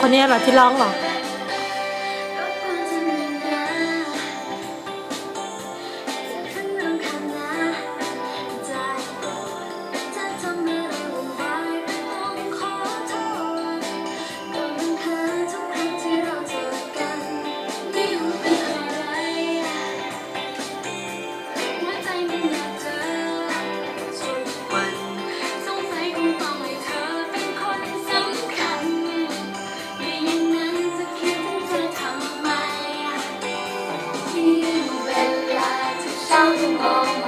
คนนี้เหรอที่ร้องเหรอ something wrong.